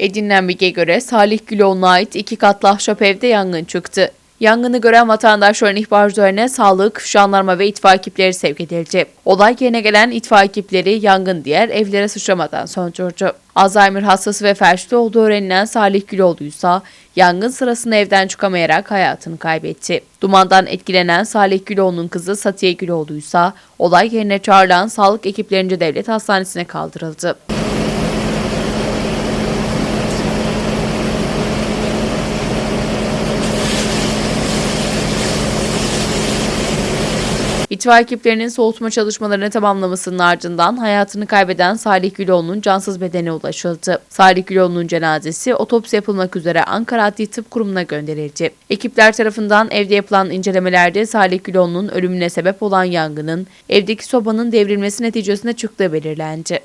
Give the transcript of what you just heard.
Edinilen bilgiye göre Salih Güloğlu'na ait iki katlı ahşap evde yangın çıktı. Yangını gören vatandaşların ihbar üzerine sağlık, jandarma ve itfaiye ekipleri sevk edildi. Olay yerine gelen itfaiye ekipleri yangın diğer evlere sıçramadan söndürdü. Alzheimer hastası ve felçli olduğu öğrenilen Salih Güloğlu ise yangın sırasında evden çıkamayarak hayatını kaybetti. Dumandan etkilenen Salih Güloğlu'nun kızı Satiye Güloğlu ise olay yerine çağrılan sağlık ekiplerince devlet hastanesine kaldırıldı. İtfaiye ekiplerinin soğutma çalışmalarını tamamlamasının ardından hayatını kaybeden Salih Güloğlu'nun cansız bedene ulaşıldı. Salih Güloğlu'nun cenazesi otopsi yapılmak üzere Ankara Adli Tıp Kurumu'na gönderildi. Ekipler tarafından evde yapılan incelemelerde Salih Güloğlu'nun ölümüne sebep olan yangının evdeki sobanın devrilmesi neticesinde çıktığı belirlendi.